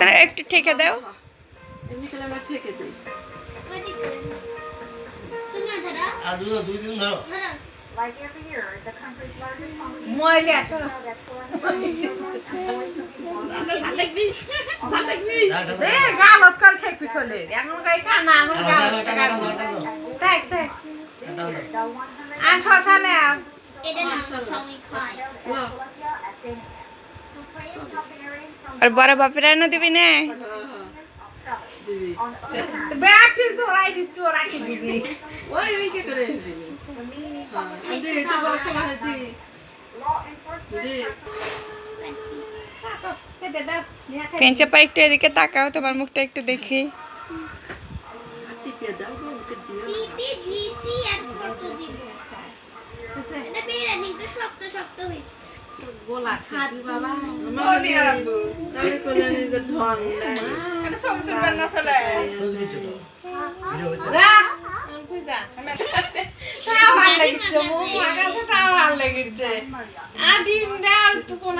দেওয়া একটু ঠেকে দাও। ময়লে গালত কাল ঠেক এখন গাই আর আর বড় বাপেরা না দিবি না? ব্যাগটি চোরাই দিবি। ওই ওই কি করে দিবি? হ্যাঁ তো বড় খাবার দে দে সেটা দাও নিয়ে খাই পেঁচে পা একটু এদিকে তাকাও, তোমার মুখটা একটু দেখি। টিপে দাও ওকে দিও শক্ত শক্ত হয়েছে গোলা হাত বাবা বলি আরম্ভ তাহলে কোলে নিজে ঢং নাই এটা ছবি তুলবেন না চলে ফুল দিচ্ছ তো ভিডিও হচ্ছে যা তুই যা তাও ভালো লাগিচ্ছে মুখ লাগাতে তাও ভালো লাগিচ্ছে আর ডিম দাও, একটু কোনা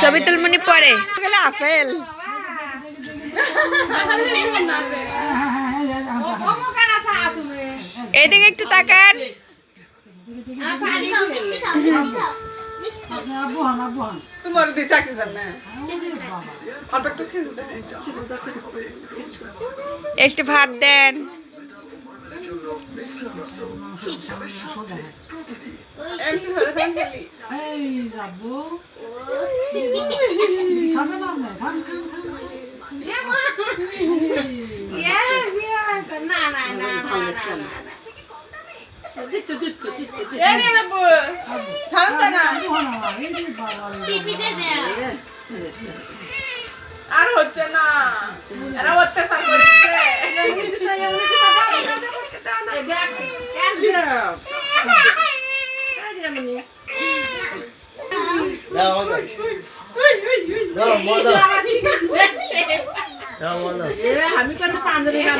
ছবি তুলমনি পরে গেলে আপেল এদিকে একটু তাকান। তোমার জানে অল্প একটু ভাত দেন না না না না দিচ্ছ আর হচ্ছে না এরা অত্যাচার করছে আমি কাছে পাঞ্জাবি গান